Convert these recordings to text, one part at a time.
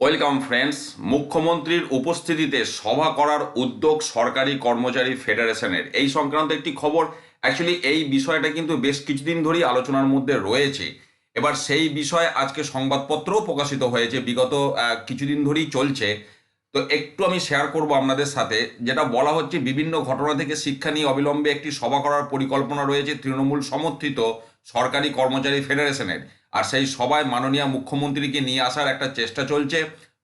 Welcome friends, মুখ্যমন্ত্রীর উপস্থিতিতে সভা করার উদ্যোগ সরকারি কর্মচারী ফেডারেশনের। এই সংক্রান্ত একটি খবর অ্যাকচুয়ালি এই বিষয়টা কিন্তু বেশ কিছুদিন ধরেই আলোচনার মধ্যে রয়েছে। এবার সেই বিষয়ে আজকে সংবাদপত্রও প্রকাশিত হয়েছে, বিগত কিছুদিন ধরেই চলছে। তো একটু আমি শেয়ার করব আপনাদের সাথে, যেটা বলা হচ্ছে বিভিন্ন ঘটনা থেকে শিক্ষা নিয়ে অবিলম্বে একটি সভা করার পরিকল্পনা রয়েছে তৃণমূল সমর্থিত সরকারি কর্মচারী ফেডারেশনের। আর সেই সভায় মাননীয় মুখ্যমন্ত্রীকে নিয়ে আসার একটা চেষ্টা চলছে।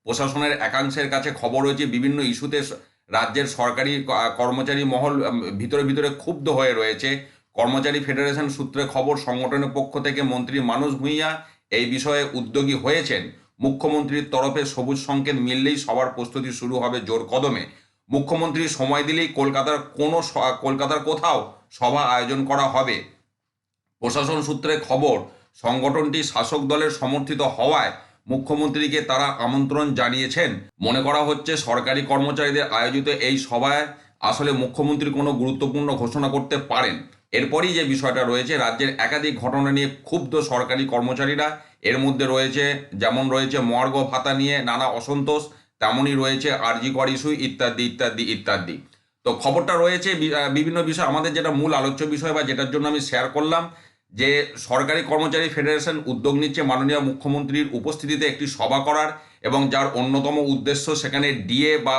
প্রশাসনের একাংশের কাছে খবর রয়েছে বিভিন্ন ইস্যুতে রাজ্যের সরকারি কর্মচারী মহল ভিতরে ভিতরে ক্ষুব্ধ হয়ে রয়েছে। কর্মচারী ফেডারেশন সূত্রে খবর, সংগঠনের পক্ষ থেকে মন্ত্রী মানুষ ভূঁইয়া এই বিষয়ে উদ্যোগী হয়েছেন। মুখ্যমন্ত্রীর তরফে সবুজ সংকেত মিললেই সবার প্রস্তুতি শুরু হবে জোর কদমে। মুখ্যমন্ত্রী সময় দিলেই কলকাতার কোনো কলকাতার কোথাও সভা আয়োজন করা হবে। প্রশাসন সূত্রে খবর, সংগঠনটি শাসক দলের সমর্থিত হওয়ায় মুখ্যমন্ত্রীকে তারা আমন্ত্রণ জানিয়েছেন। মনে করা হচ্ছে সরকারি কর্মচারীদের আয়োজিত এই সভায় আসলে মুখ্যমন্ত্রী কোনো গুরুত্বপূর্ণ ঘোষণা করতে পারেন। এরপরই যে বিষয়টা রয়েছে, রাজ্যের একাধিক ঘটনা নিয়ে ক্ষুব্ধ সরকারি কর্মচারীরা এর মধ্যে রয়েছে, যেমন রয়েছে মর্গ ভাতা নিয়ে নানা অসন্তোষ, তেমনই রয়েছে আরজি কর ইস্যু, ইত্যাদি ইত্যাদি ইত্যাদি। তো খবরটা রয়েছে বিভিন্ন বিষয়, আমাদের যেটা মূল আলোচ্য বিষয় বা যেটার জন্য আমি শেয়ার করলাম, যে সরকারি কর্মচারী ফেডারেশন উদ্যোগ নিচ্ছে মাননীয় মুখ্যমন্ত্রীর উপস্থিতিতে একটি সভা করার এবং যার অন্যতম উদ্দেশ্য সেখানে ডিএ বা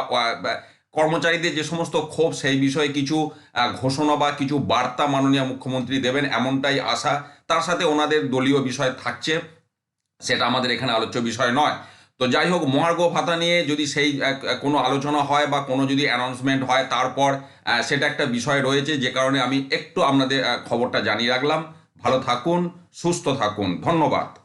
কর্মচারীদের যে সমস্ত ক্ষোভ, সেই বিষয়ে কিছু ঘোষণা বা কিছু বার্তা মাননীয় মুখ্যমন্ত্রী দেবেন, এমনটাই আশা। তার সাথে ওনাদের দলীয় বিষয় থাকছে। সেটা আমাদের এখানে আলোচ্য বিষয় নয়। তো যাই হোক, মহার্ঘ ভাতা নিয়ে যদি সেই কোনো আলোচনা হয় বা কোনো যদি অ্যানাউন্সমেন্ট হয়, তারপর সেটা একটা বিষয় রয়েছে, যে কারণে আমি একটু আপনাদের খবরটা জানিয়ে রাখলাম। ভালো থাকুন, সুস্থ থাকুন। ধন্যবাদ।